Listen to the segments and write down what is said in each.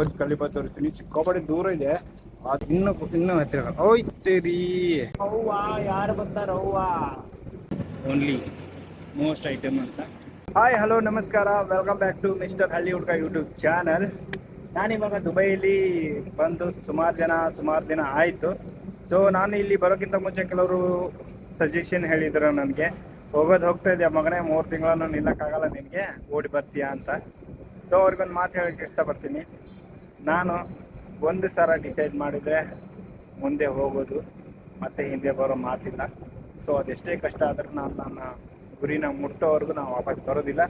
ಬೋಜ್ ಕಲಿಪ ತೋರಿಸ್ತೀನಿ ಸಿಕ್ಕಾಪಟ್ಟೆ ದೂರ ಇದೆ. ಅದು ಇನ್ನು ಇನ್ನೂ ಹತ್ತಿರ ಹೋಯ್ತೀರಿ ಅವ್ವ ಯಾರು ಬರ್ತಾರ ಅವ್ವ? ಓನ್ಲಿ ಮೋಸ್ಟ್ ಐಟಮ್ ಅಂತ. ಹಾಯ್ ಹಲೋ ನಮಸ್ಕಾರ. ವೆಲ್ಕಮ್ ಬ್ಯಾಕ್ ಟು ಮಿಸ್ಟರ್ ಹಳ್ಳಿ ಹುಡ್ಕ ಯೂಟ್ಯೂಬ್ ಚಾನಲ್ ನಾನಿವಾಗ ದುಬೈಲಿ ಬಂದು ಸುಮಾರು ಜನ ಸುಮಾರು ದಿನ ಆಯಿತು. ಸೊ ನಾನು ಇಲ್ಲಿ ಬರೋಕ್ಕಿಂತ ಮುಂಚೆ ಕೆಲವರು ಸಜೆಷನ್ ಹೇಳಿದ್ರು ನನಗೆ. ಹೋಗೋದು ಹೋಗ್ತಾ ಇದೆಯಾ ಮಗನೇ? ಮೂರು ತಿಂಗಳನ್ನು ನಿಲ್ಲಕ್ಕಾಗಲ್ಲ ನಿನಗೆ. ಓಡಿ ಬರ್ತೀಯಾ ಅಂತ. ಸೊ ಅವ್ರಿಗೊಂದು ಮಾತು ಹೇಳಕ್ಕೆ ಇಷ್ಟಪಡ್ತೀನಿ. ನಾನು ಒಂದು ಸಲ ಡಿಸೈಡ್ ಮಾಡಿದರೆ ಮುಂದೆ ಹೋಗೋದು, ಮತ್ತೆ ಹಿಂದೆ ಬರೋ ಮಾತಿಲ್ಲ. ಸೊ ಅದೆಷ್ಟೇ ಕಷ್ಟ ಆದರೂ ನಾನು ನನ್ನ ಗುರಿನ ಮುಟ್ಟೋವರೆಗೂ ನಾವು ವಾಪಸ್ ಬರೋದಿಲ್ಲ.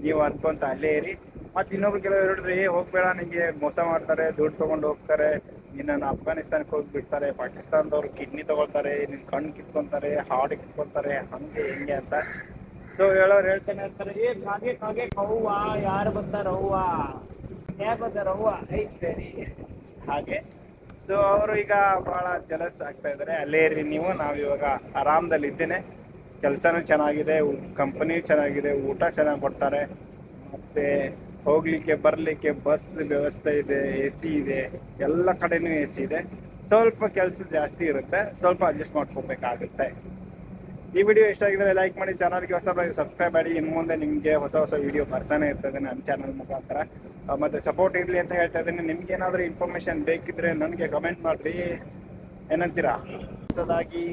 ನೀವು ಅನ್ಕೊಂತ ಅಲ್ಲೇ ಇರಿ. ಮತ್ತು ಇನ್ನೊಬ್ರು ಕೆಲವರು ಹೇಳಿದ್ರೆ, ಏ, ಹೋಗ್ಬೇಡ ನಿಮಗೆ ಮೋಸ ಮಾಡ್ತಾರೆ, ದುಡ್ಡು ತೊಗೊಂಡು ಹೋಗ್ತಾರೆ, ನಿನ್ನನ್ನು ಅಫ್ಘಾನಿಸ್ತಾನಕ್ಕೆ ಹೋಗಿಬಿಡ್ತಾರೆ, ಪಾಕಿಸ್ತಾನದವ್ರು ಕಿಡ್ನಿ ತೊಗೊಳ್ತಾರೆ ನಿನ್ನ ಕಣ್ಣು ಕಿತ್ಕೊತಾರೆ ಹಾರ್ಡ್ ಕಿತ್ಕೊತಾರೆ, ಹಂಗೆ, ಹಿಂಗೆ ಅಂತ. ಸೊ ಹೇಳೋರು ಹೇಳ್ತಾನೆ ಇರ್ತಾರೆ, ಏ, ಕಾಗೆ ಕಾಗೆ, ಕವ್ವ, ಯಾರು ಬರ್ತಾರ ಅವ್ವ ರವ್ವ ಹಾಗೆ. ಸೊ ಅವರು ಈಗ ಬಹಳ ಜಲಸ್ ಆಗ್ತಾ ಇದ್ದಾರೆ ಅಲ್ಲೇ ಇರಿ ನೀವು. ನಾವು ಇವಾಗ ಆರಾಮದಲ್ಲಿ ಇದ್ದೇನೆ. ಕೆಲಸನೂ ಚೆನ್ನಾಗಿದೆ ಕಂಪನಿ ಚೆನ್ನಾಗಿದೆ, ಊಟ ಚೆನ್ನಾಗಿ ಕೊಡ್ತಾರೆ ಮತ್ತೆ ಹೋಗ್ಲಿಕ್ಕೆ, ಬರ್ಲಿಕ್ಕೆ ಬಸ್ ವ್ಯವಸ್ಥೆ ಇದೆ ಎ ಸಿ ಇದೆ. ಎಲ್ಲ ಕಡೆನೂ ಎ ಸಿ ಇದೆ. ಸ್ವಲ್ಪ ಕೆಲಸ ಜಾಸ್ತಿ ಇರುತ್ತೆ. ಸ್ವಲ್ಪ ಅಡ್ಜಸ್ಟ್ ಮಾಡ್ಕೋಬೇಕಾಗುತ್ತೆ. ಈ ವಿಡಿಯೋ ಇಷ್ಟ ಆಗಿದ್ರೆ ಲೈಕ್ ಮಾಡಿ ಚಾನಲ್ಗೆ ಹೊಸ ಸಬ್ಸ್ಕ್ರೈಬ್ ಮಾಡಿ. ಇನ್ನು ಮುಂದೆ ನಿಮಗೆ ಹೊಸ ಹೊಸ ವಿಡಿಯೋ ಬರ್ತಾನೆ ಇರ್ತದೆ. ನನ್ನ ಚಾನಲ್ ಮುಖಾಂತರ. ಮತ್ತೆ ಸಪೋರ್ಟ್ ಇರಲಿ ಅಂತ ಹೇಳ್ತಾ ಇದ್ದೀನಿ. ನಿಮ್ಗೆ ಏನಾದರೂ ಇನ್ಫಾರ್ಮೇಶನ್ ಬೇಕಿದ್ರೆ ನನಗೆ ಕಮೆಂಟ್ ಮಾಡಿರಿ. ಏನಂತೀರಾ? ಹೊಸದಾಗಿ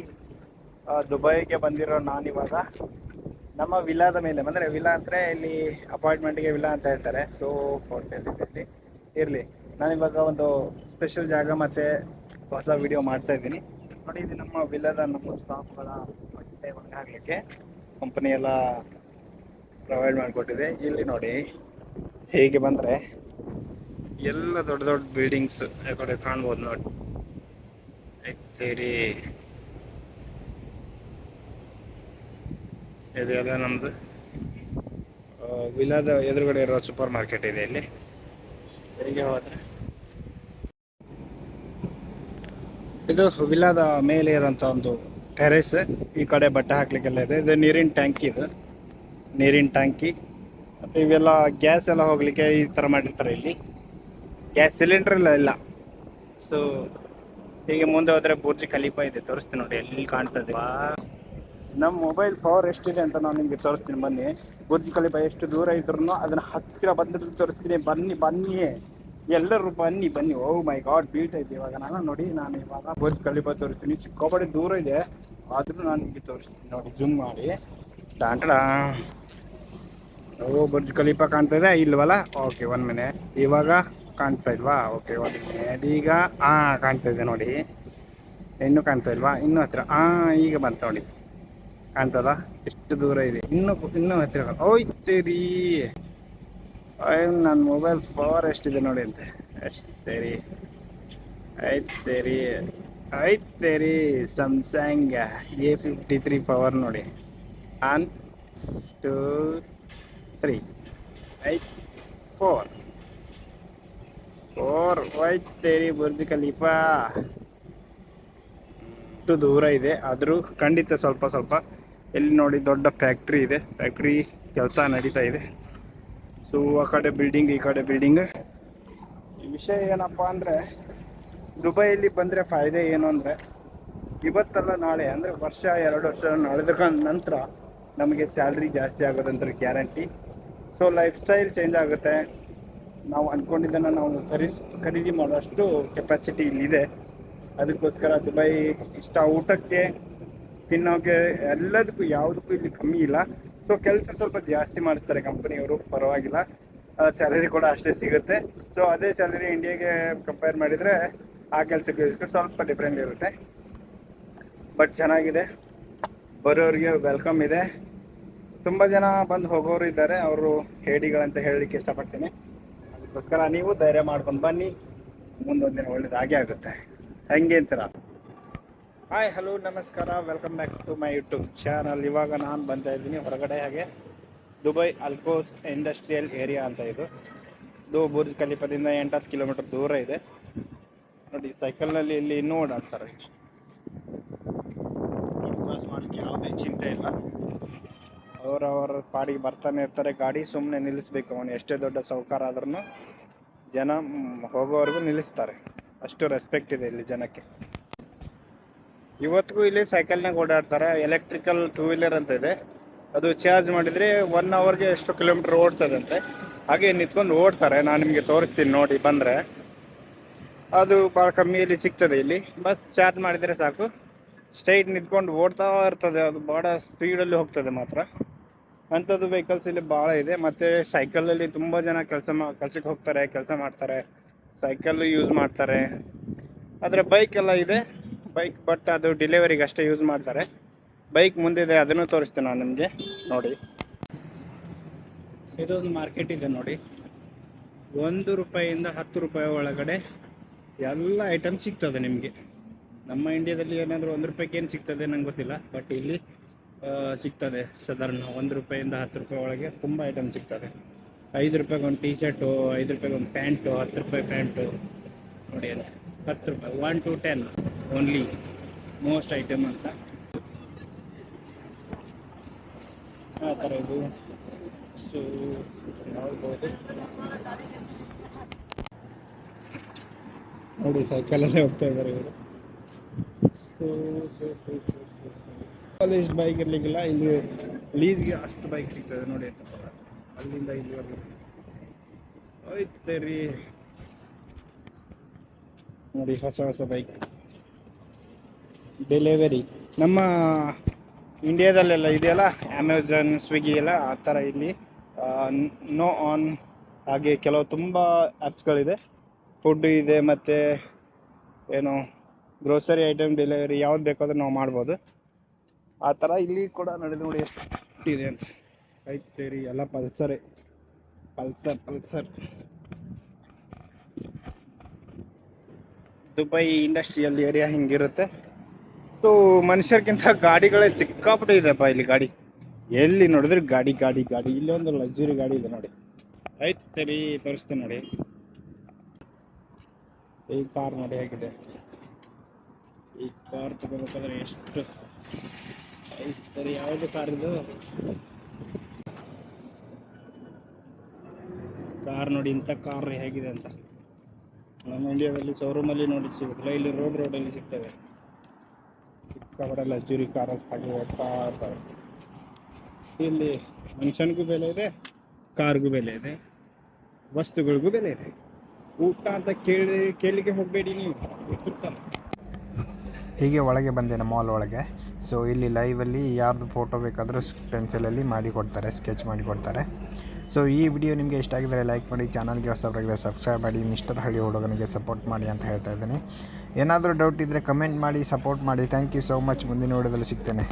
ದುಬೈಗೆ ಬಂದಿರೋ ನಾನು ಇವಾಗ ನಮ್ಮ ವಿಲಾದ ಮೇಲೆ, ಅಂದರೆ ವಿಲಾ ಅಂದರೆ ಇಲ್ಲಿ ಅಪಾರ್ಟ್ಮೆಂಟ್ಗೆ ವಿಲಾ ಅಂತ ಹೇಳ್ತಾರೆ. ಸೊ ಹೋಟೆಲ್ ಇರಲಿ. ಇವಾಗ ಒಂದು ಸ್ಪೆಷಲ್ ಜಾಗ ಮತ್ತು ಹೊಸ ವಿಡಿಯೋ ಮಾಡ್ತಾ ಇದ್ದೀನಿ. ನೋಡಿ, ಇದು ನಮ್ಮ ವಿಲಾದ, ನಮ್ಮ ಸ್ಟಾಫ್ಗಳ ಬಟ್ಟೆ ಒಣಗಿ ಹಾಕಲಿಕ್ಕೆ ಕಂಪನಿ ಎಲ್ಲ ಪ್ರೊವೈಡ್ ಮಾಡಿಕೊಟ್ಟಿದೆ. ಇಲ್ಲಿ ನೋಡಿ. ಹೇಗೆ ಬಂದ್ರೆ? ಎಲ್ಲ ದೊಡ್ಡ ದೊಡ್ಡ ಬಿಲ್ಡಿಂಗ್ಸ್ ಕಡೆ ಕಾಣ್ಬೋದು ನೋಡಿ. ಐತೇರಿ ಇದೆಲ್ಲ ನಮ್ದು. ವಿಲಾದ ಎದುರುಗಡೆ ಇರೋ ಸೂಪರ್ ಮಾರ್ಕೆಟ್ ಇದೆ ಇಲ್ಲಿ. ಹೇಗೆ ಹೋದ್ರೆ? ಇದು ವಿಲಾದ ಮೇಲೆ ಇರೋಂಥ ಒಂದು ಟೆರೆಸ್ ಈ ಕಡೆ ಬಟ್ಟೆ ಹಾಕ್ಲಿಕ್ಕೆಲ್ಲ ಇದೆ. ಇದು ನೀರಿನ ಟ್ಯಾಂಕಿ ಇದು. ನೀರಿನ ಟ್ಯಾಂಕಿ ಮತ್ತು ಇವೆಲ್ಲ ಗ್ಯಾಸ್ ಎಲ್ಲ ಹೋಗ್ಲಿಕ್ಕೆ ಈ ಥರ ಮಾಡಿರ್ತಾರೆ ಇಲ್ಲಿ. ಗ್ಯಾಸ್ ಸಿಲಿಂಡರ್ ಎಲ್ಲ ಇಲ್ಲ. ಸೊ ಹೀಗೆ ಮುಂದೆ ಹೋದ್ರೆ ಬುರ್ಜ್ ಖಲೀಫಾ ಇದೆ ತೋರಿಸ್ತೀನಿ ನೋಡಿ ಎಲ್ಲಿ ಕಾಣ್ತದೆ. ನಮ್ಮ ಮೊಬೈಲ್ ಪವರ್ ಎಷ್ಟಿದೆ ಅಂತ ನಾನು ನಿಮಗೆ ತೋರಿಸ್ತೀನಿ ಬನ್ನಿ. ಬುರ್ಜ್ ಖಲೀಫಾ ಎಷ್ಟು ದೂರ ಇದ್ರು ಅದನ್ನ ಹತ್ತಿರ ಬಂದ್ರೆ ತೋರಿಸ್ತೀನಿ. ಬನ್ನಿ ಬನ್ನಿ. ಎಲ್ಲರೂ ಬನ್ನಿ ಬನ್ನಿ. ಓ ಮೈ ಗಾಡ್ ಬೀಟ್ ಇದೆ ಇವಾಗ. ನಾನು ನೋಡಿ ನಾನು ಇವಾಗ ಬುರ್ಜ್ ಖಲೀಫಾ ತೋರಿಸ್ತೀನಿ. ಸಿಕ್ಕಾಪಟ್ಟೆ ದೂರ ಇದೆ. ಆದರೂ ನಾನು ನಿಮಗೆ ತೋರಿಸ್ತೀನಿ ನೋಡಿ ಜೂಮ್ ಮಾಡಿ. ಟಾಂಟಡ ಓ, ಬರ್ಜ್ ಖಲೀಫಾ ಕಾಣ್ತಾ ಇದೆ? ಇಲ್ವಲ್ಲ? ಓಕೆ ಒನ್ ಮಿನೆ ಇವಾಗ ಕಾಣ್ತಾ ಇಲ್ವಾ? ಓಕೆ ಒನ್ ಮಿನಿಟ್ ಈಗ, ಆ, ಕಾಣ್ತಾ ಇದೆ ನೋಡಿ. ಇನ್ನೂ ಕಾಣ್ತಾ ಇಲ್ವಾ? ಇನ್ನೂ ಹತ್ತಿರ ಆ, ಈಗ ಬಂತು ನೋಡಿ. ಕಾಣ್ತದ? ಎಷ್ಟು ದೂರ ಇದೆ? ಇನ್ನು ಇನ್ನೂ ಹತ್ತಿರ ಓಯ್ತೀರಿ ನನ್ನ ಮೊಬೈಲ್ ಪವರ್ ಎಷ್ಟಿದೆ ನೋಡಿ ಅಂತೆ. ಅಷ್ಟೇರಿ ಐತೇರಿ ಐತೇರಿ Samsung A fifty three power ನೋಡಿ. One two three eight four four ತೇರಿ ಬುರ್ಜ್ ಖಲೀಫಾ ಅಷ್ಟು ದೂರ ಇದೆ. ಆದರೂ ಖಂಡಿತ ಸ್ವಲ್ಪ ಸ್ವಲ್ಪ ಎಲ್ಲಿ ನೋಡಿ ದೊಡ್ಡ ಫ್ಯಾಕ್ಟ್ರಿ ಇದೆ. ಫ್ಯಾಕ್ಟ್ರಿ ಕೆಲಸ ನಡೀತಾ ಇದೆ. ಸೊ ಆ ಕಡೆ ಬಿಲ್ಡಿಂಗ್ ಈ ಕಡೆ ಬಿಲ್ಡಿಂಗ್ ವಿಷಯ ಏನಪ್ಪ ಅಂದರೆ, ದುಬೈಯಲ್ಲಿ ಬಂದರೆ ಫಾಯ್ದೆ ಏನು ಅಂದರೆ, ಇವತ್ತಲ್ಲ ನಾಳೆ, ಅಂದರೆ ವರ್ಷ ಎರಡು ವರ್ಷ ನಡೆದ ನಂತರ ನಮಗೆ ಸ್ಯಾಲ್ರಿ ಜಾಸ್ತಿ ಆಗೋದಂದ್ರೆ guarantee so life style change ಆಗುತ್ತೆ. ನಾವು ಅಂದ್ಕೊಂಡಿದ್ದನ್ನು ನಾವು ಖರೀದಿ ಖರೀದಿ ಮಾಡೋಷ್ಟು ಕೆಪಾಸಿಟಿ ಇಲ್ಲಿದೆ. ಅದಕ್ಕೋಸ್ಕರ ದುಬೈ ಇಷ್ಟ ಊಟಕ್ಕೆ, ತಿನ್ನೋಕೆ ಎಲ್ಲದಕ್ಕೂ ಯಾವುದಕ್ಕೂ ಇಲ್ಲಿ ಕಮ್ಮಿ ಇಲ್ಲ. ಸೊ ಕೆಲಸ ಸ್ವಲ್ಪ ಜಾಸ್ತಿ ಮಾಡಿಸ್ತಾರೆ ಕಂಪ್ನಿಯವರು, ಪರವಾಗಿಲ್ಲ. ಸ್ಯಾಲರಿ ಕೂಡ ಅಷ್ಟೇ ಸಿಗುತ್ತೆ. ಸೊ ಅದೇ ಸ್ಯಾಲರಿ ಇಂಡಿಯಾಗೆ ಕಂಪೇರ್ ಮಾಡಿದರೆ ಆ ಕೆಲಸಕ್ಕೆ ಸ್ವಲ್ಪ ಡಿಫ್ರೆಂಟ್ ಇರುತ್ತೆ. ಬಟ್ ಚೆನ್ನಾಗಿದೆ. ಬರೋರಿಗೆ ವೆಲ್ಕಮ್ ಇದೆ. ತುಂಬ ಜನ ಬಂದು ಹೋಗೋರು ಇದ್ದಾರೆ. ಅವರು ಹೇಡಿಗಳಂತ ಹೇಳಲಿಕ್ಕೆ ಇಷ್ಟಪಡ್ತೀನಿ. ಅದಕ್ಕೋಸ್ಕರ ನೀವು ಧೈರ್ಯ ಮಾಡ್ಕೊಂಡು ಬನ್ನಿ. ಮುಂದೊಂದು ದಿನ ಒಳ್ಳೇದು ಆಗುತ್ತೆ. ಹಂಗೆ ಅಂತೀರ? ಹಾಯ್ ಹಲೋ ನಮಸ್ಕಾರ. Welcome back to my YouTube channel ಇವಾಗ ನಾನು ಬಂತಾ ಇದ್ದೀನಿ ಹೊರಗಡೆ ಹಾಗೆ ದುಬೈ ಅಲ್ಕೋಸ್ ಇಂಡಸ್ಟ್ರಿಯಲ್ ಏರಿಯಾ ಅಂತ ಇದು. ಇದು ಬುರ್ಜ್ ಖಲೀಫದಿಂದ ಹತ್ತು ಕಿಲೋಮೀಟರ್ ದೂರ ಇದೆ. ನೋಡಿ ಸೈಕಲ್ನಲ್ಲಿ ಇಲ್ಲಿ ಇನ್ನೂ ಓಡಾಡ್ತಾರೆ. ಕ್ರಾಸ್ ಮಾಡಲಿಕ್ಕೆ ಯಾವುದೇ ಚಿಂತೆ ಇಲ್ಲ. ಅವರವರ ಪಾಡಿಗೆ ಬರ್ತಾನೆ ಇರ್ತಾರೆ. ಗಾಡಿ ಸುಮ್ಮನೆ ನಿಲ್ಲಿಸ್ಬೇಕು ಅವನು. ಎಷ್ಟೇ ದೊಡ್ಡ ಸೌಕಾರ ಆದ್ರೂ ಜನ ಹೋಗೋವರೆಗೂ ನಿಲ್ಲಿಸ್ತಾರೆ. ಅಷ್ಟು ರೆಸ್ಪೆಕ್ಟ್ ಇದೆ ಇಲ್ಲಿ ಜನಕ್ಕೆ. ಇವತ್ತಿಗೂ ಇಲ್ಲಿ ಸೈಕಲ್ನಾಗ ಓಡಾಡ್ತಾರೆ. ಎಲೆಕ್ಟ್ರಿಕಲ್ ಟೂ ವೀಲರ್ ಅಂತ ಇದೆ. ಅದು ಚಾರ್ಜ್ ಮಾಡಿದರೆ ಒನ್ ಅವರ್ಗೆ ಎಷ್ಟು ಕಿಲೋಮೀಟರ್ ಓಡ್ತದಂತೆ. ಹಾಗೆ ನಿಂತ್ಕೊಂಡು ಓಡ್ತಾರೆ. ನಾನು ನಿಮಗೆ ತೋರಿಸ್ತೀನಿ ನೋಡಿ, ಬಂದರೆ. ಅದು ಭಾಳ ಕಮ್ಮಿಯಲ್ಲಿ ಸಿಗ್ತದೆ ಇಲ್ಲಿ. ಬಸ್ ಚಾರ್ಜ್ ಮಾಡಿದರೆ ಸಾಕು. ಸ್ಟ್ರೈಟ್ ನಿಂತ್ಕೊಂಡು ಓಡ್ತಾ ಇರ್ತದೆ. ಅದು ಭಾಳ ಸ್ಪೀಡಲ್ಲಿ ಹೋಗ್ತದೆ ಮಾತ್ರ. ಅಂಥದ್ದು ವೆಹಿಕಲ್ಸ್ ಇಲ್ಲಿ ಭಾಳ ಇದೆ. ಮತ್ತು ಸೈಕಲಲ್ಲಿ ತುಂಬ ಜನ ಕೆಲಸ ಮಾ, ಕೆಲಸಕ್ಕೆ ಹೋಗ್ತಾರೆ, ಕೆಲಸ ಮಾಡ್ತಾರೆ. ಸೈಕಲ್ ಯೂಸ್ ಮಾಡ್ತಾರೆ. ಆದರೆ ಬೈಕ್ ಎಲ್ಲ ಇದೆ. ಬೈಕ್ ಬಟ್ ಅದು ಡೆಲಿವರಿಗೆ ಅಷ್ಟೇ ಯೂಸ್ ಮಾಡ್ತಾರೆ. ಬೈಕ್ ಮುಂದಿದೆ, ಅದನ್ನು ತೋರಿಸ್ತೇನೆ ನಾನು ನಿಮಗೆ. ನೋಡಿ. ಇದೊಂದು ಮಾರ್ಕೆಟ್ ಇದೆ ನೋಡಿ. ಒಂದು ರೂಪಾಯಿಯಿಂದ ಹತ್ತು ರೂಪಾಯಿ ಒಳಗಡೆ ಎಲ್ಲ ಐಟಮ್ ಸಿಗ್ತದೆ ನಿಮಗೆ. ನಮ್ಮ ಇಂಡಿಯಾದಲ್ಲಿ ಏನಾದರೂ ಒಂದು ರೂಪಾಯಿಗೆ ಏನು ಸಿಗ್ತದೆ ನಂಗೆ ಗೊತ್ತಿಲ್ಲ. ಬಟ್ ಇಲ್ಲಿ ಸಿಗ್ತದೆ. ಸಾಧಾರಣ ಒಂದು ರೂಪಾಯಿಂದ ಹತ್ತು ರೂಪಾಯಿ ಒಳಗೆ ತುಂಬ ಐಟಮ್ ಸಿಗ್ತದೆ. ಐದು ರೂಪಾಯಿಗೆ ಒಂದು ಟೀ ಶರ್ಟು ಐದು ರೂಪಾಯಿಗೆ ಒಂದು ಪ್ಯಾಂಟು, ಹತ್ತು ರೂಪಾಯಿ ಪ್ಯಾಂಟು. ನೋಡಿ ಅದು. ಹತ್ತು ರೂಪಾಯಿ. One two ten only most item ಅಂತ. ಆ ಇದು. ಸೊ ನೋಡ್ಬೋದು. ನೋಡಿ ಸೈಕಲಲ್ಲೇ ಹೋಗ್ತಾ ಇದ್ದಾರೆ ಇವರು. ಸೊ ಕಾಲೇಜ್ ಬೈಕ್ ಇರ್ಲಿಕ್ಕಿಲ್ಲ, ಇಲ್ಲಿ ಲೀಸ್ಗೆ ಅಷ್ಟು ಬೈಕ್ ಸಿಗ್ತದೆ ನೋಡಿ ಅಂತ ಅಲ್ಲಿಂದ ಇಲ್ಲಿವರೆಗೂ ಹೋಯ್ತೆ ರೀ. ನೋಡಿ ಹೊಸ ಹೊಸ ಬೈಕ್ ಡೆಲಿವರಿ ನಮ್ಮ ಇಂಡಿಯಾದಲ್ಲೆಲ್ಲ ಇದೆಯಲ್ಲ? ಅಮೆಝಾನ್ ಸ್ವಿಗ್ಗಿ ಎಲ್ಲ ಆ ಥರ ಇಲ್ಲಿ ನೋ ಆನ್ ಹಾಗೆ ಕೆಲವು ತುಂಬ ಆ್ಯಪ್ಸ್ಗಳಿದೆ ಫುಡ್ ಇದೆ ಮತ್ತು, ಏನು ಗ್ರೋಸರಿ ಐಟಮ್ ಡೆಲಿವರಿ ಯಾವ್ದು ಬೇಕಾದ್ರೂ ನಾವು ಮಾಡ್ಬೋದು. ಆ ಥರ ಇಲ್ಲಿ ಕೂಡ ನಡೆದು ನೋಡಿ ಇದೆ ಅಂತ. ಐತೆ ಸೇರಿ ಎಲ್ಲ ಪಲ್ಸರೇ. Pulsar Pulsar. Dubai industrial area ಹಿಂಗಿರುತ್ತೆ. So ಮನುಷ್ಯರ್ಗಿಂತ ಗಾಡಿಗಳೇ ಸಿಕ್ಕಾಪಟ್ಟೆ ಇದೆಪ್ಪ ಇಲ್ಲಿ ಗಾಡಿ. ಎಲ್ಲಿ ನೋಡಿದ್ರೆ ಗಾಡಿ ಗಾಡಿ ಗಾಡಿ. ಇಲ್ಲೊಂದು ಲಕ್ಸುರಿ ಗಾಡಿ ಇದೆ ನೋಡಿ. ಆಯ್ತು ಸರಿ ತೋರಿಸ್ತೇನೆ ನೋಡಿ. ಈ ಕಾರ್ ನೋಡಿ ಹೇಗಿದೆ. ಈ ಕಾರ್ ತಗೋಬೇಕಾದ್ರೆ ಎಷ್ಟು ಐತೆ ರೀ ಯಾವುದು ಕಾರ್ ಇದು? ಕಾರ್ ನೋಡಿ, ಇಂಥ ಕಾರ್ ಹೇಗಿದೆ ಅಂತ. ನಮ್ಮ ಇಂಡಿಯಾದಲ್ಲಿ ಶೋರೂಮಲ್ಲಿ ನೋಡಿ ಸಿಗುತ್ತಲ್ಲ ಇಲ್ಲಿ ರೋಡ್ ರೋಡಲ್ಲಿ ಸಿಗ್ತವೆ ಸಿಕ್ಕಾಪಟ್ಟೆ ಲಕ್ಸುರಿ ಕಾರ್ ಹಾಗೆ ಓಡ್ತಾ ಇರ್ತವೆ ಇಲ್ಲಿ ಮನುಷ್ಯನಿಗೂ ಬೆಲೆ ಇದೆ ಕಾರ್ಗೂ ಬೆಲೆ ಇದೆ, ವಸ್ತುಗಳಿಗೂ ಬೆಲೆ ಇದೆ. ಊಟ ಅಂತ ಕೇಳಿ ಕೇಳಿಗೆ ಹೋಗಬೇಡಿ ನೀವು ಕೊಡ್ತಾರೆ ಹೀಗೆ ಒಳಗೆ ಬಂದೆ ಮಾಲ್ ಒಳಗೆ. ಸೊ ಇಲ್ಲಿ ಲೈವಲ್ಲಿ ಯಾರ್ದು ಫೋಟೋ ಬೇಕಾದರೂ ಪೆನ್ಸಿಲಲ್ಲಿ ಮಾಡಿಕೊಡ್ತಾರೆ ಸ್ಕೆಚ್ ಮಾಡಿಕೊಡ್ತಾರೆ ಸೊ ಈ ವಿಡಿಯೋ ನಿಮಗೆ ಇಷ್ಟ ಆಗಿದರೆ ಲೈಕ್ ಮಾಡಿ ಚಾನಲ್ಗೆ ಹೊಸಬರಾಗಿದ್ದರೆ ಸಬ್ಸ್ಕ್ರೈಬ್ ಮಾಡಿ ಮಿಸ್ಟರ್ ಹಳ್ಳಿ ಹುಡುಗನಿಗೆ ಸಪೋರ್ಟ್ ಮಾಡಿ ಅಂತ ಹೇಳ್ತಾ ಇದ್ದೀನಿ. ಏನಾದರೂ ಡೌಟ್ ಇದ್ದರೆ ಕಮೆಂಟ್ ಮಾಡಿ ಸಪೋರ್ಟ್ ಮಾಡಿ. ಥ್ಯಾಂಕ್ ಯು ಸೋ ಮಚ್ ಮುಂದಿನ ವಿಡಿಯೋದಲ್ಲಿ ಸಿಗ್ತೇನೆ.